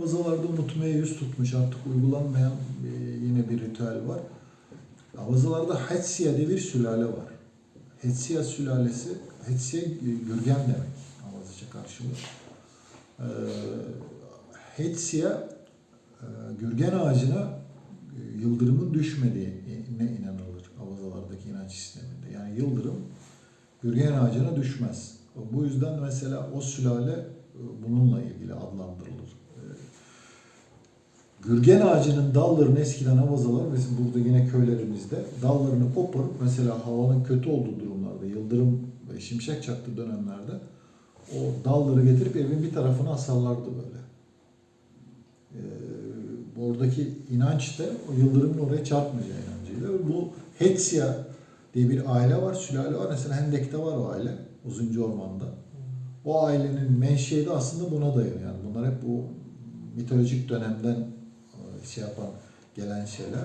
Avazalarda unutmaya yüz tutmuş artık uygulanmayan e, yine bir ritüel var. Avazalarda Hetsiya diye bir sülale var. Hetsiya sülalesi, Hetsiya e, Gürgen demek Avazaca karşılığı. Ee, Hetsiya e, Gürgen ağacına e, yıldırımın düşmediğine inanılır Avazalardaki inanç sisteminde. Yani yıldırım Gürgen ağacına düşmez. Bu yüzden mesela o sülale e, bununla ilgili adlandırılır. Gürgen ağacının dallarını eskiden avazalar, bizim burada yine köylerimizde dallarını koparıp mesela havanın kötü olduğu durumlarda, yıldırım ve şimşek çaktığı dönemlerde o dalları getirip evin bir tarafına asarlardı böyle. Ee, oradaki inanç da o yıldırımın oraya çarpmayacağı inancıyla. Bu Hetsiya diye bir aile var, sülale var. Mesela Hendek'te var o aile, Uzuncu Orman'da. O ailenin menşei de aslında buna dayanıyor. Yani bunlar hep bu mitolojik dönemden şey yapan, gelen şeyler.